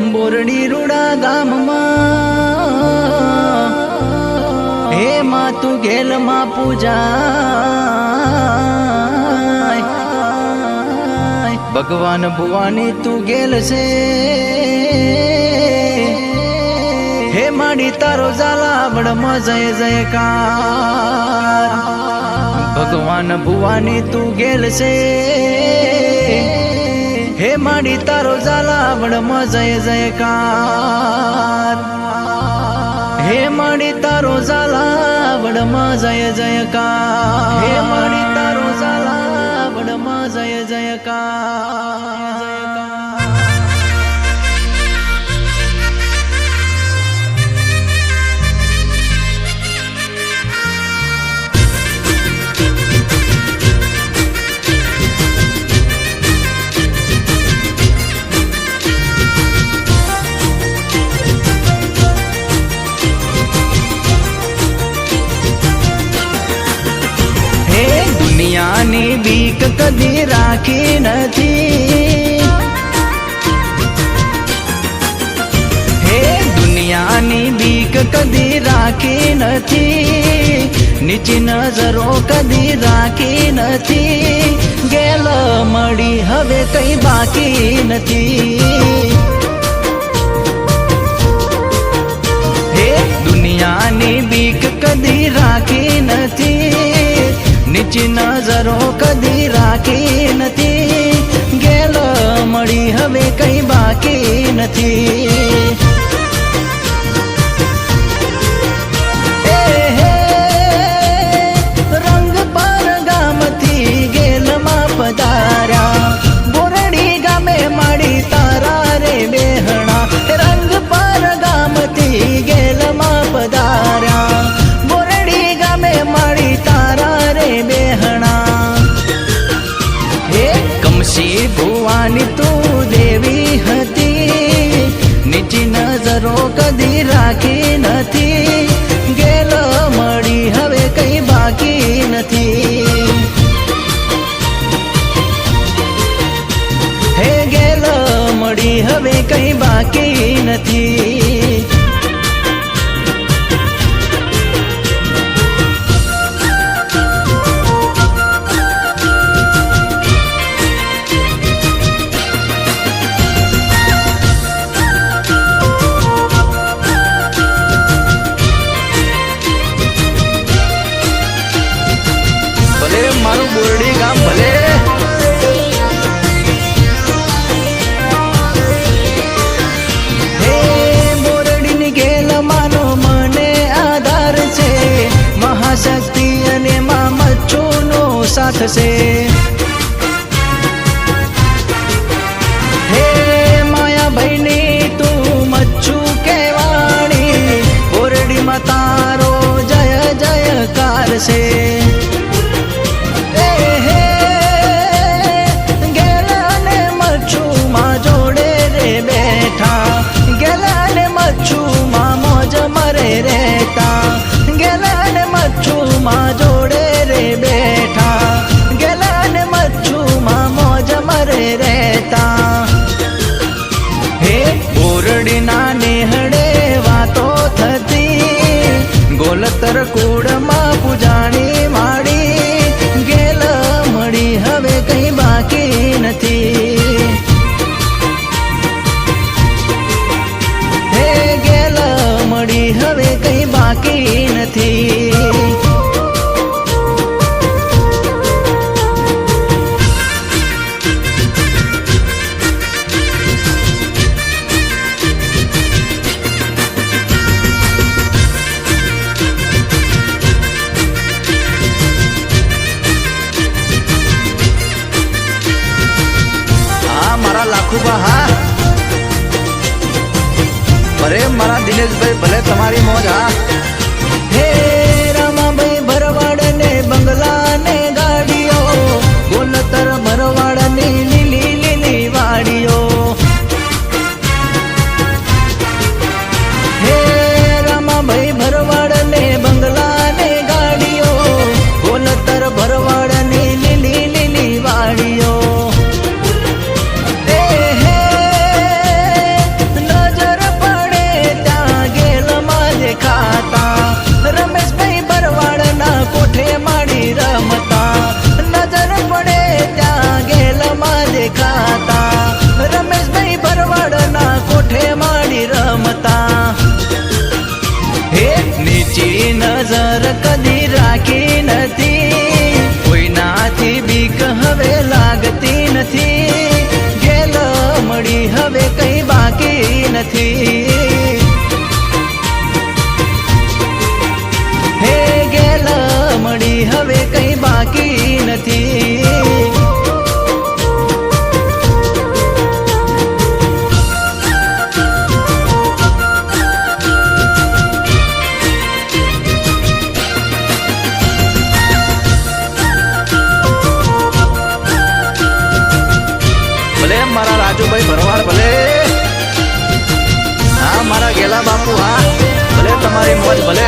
બોરડી રૂડા ગામમાં. હે માં તું ગેલમાં પૂજા ભગવાન ભુવાની તું ગેલ છે હે માડી, તારો ઝાલાવડમાં જય જયકાર. ભગવાન ભુવાની તું ગેલ છે पाडी तारो झाला बड मजय जयकार. हे माडी तारो झाला बड मजय जयकार. हे माडी तारो झाला बड मजय जयकार. દુનિયાની કદી રાખી નથી હે દુનિયાની બીક કદી રાખી નથી નીચી નજરો કદી રાખી નથી ગેલ મળી હવે કઈ બાકી નથી દુનિયાની બીક કદી રાખી નથી નીચી નજરો કદી રાખી નથી ગેલ મળી હવે કઈ બાકી નથી ભુવાની તું દેવી હતી. નીચી નજરો કદી રાખી નથી. ગેલ મળી હવે કઈ બાકી નથી. હે ગેલ મળી હવે કઈ બાકી નથી. બોરડી ગામ ભલે મહાશક્તિ અને મા મચ્છોનો સાથ છે બાકી નથી હા મારા લાખુબા હા અરે મારા દિનેશભાઈ ભલે તમારી મોજ હા હે હવે કઈ બાકી નથી ભલે મારા રાજુભાઈ ભરવાડ ભલે હા મારા ગેલા બાપુ હા ભલે તમારી મોજ ભલે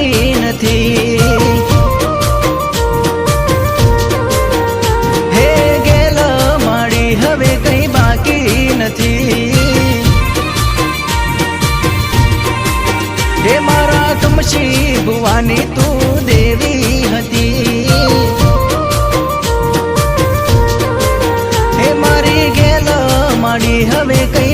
નથી હે ગેલ માડી હવે કઈ બાકી નથી. હે મારા કમશી ભુવાની તું દેવી હતી હે મારી ગેલ માડી હવે કઈ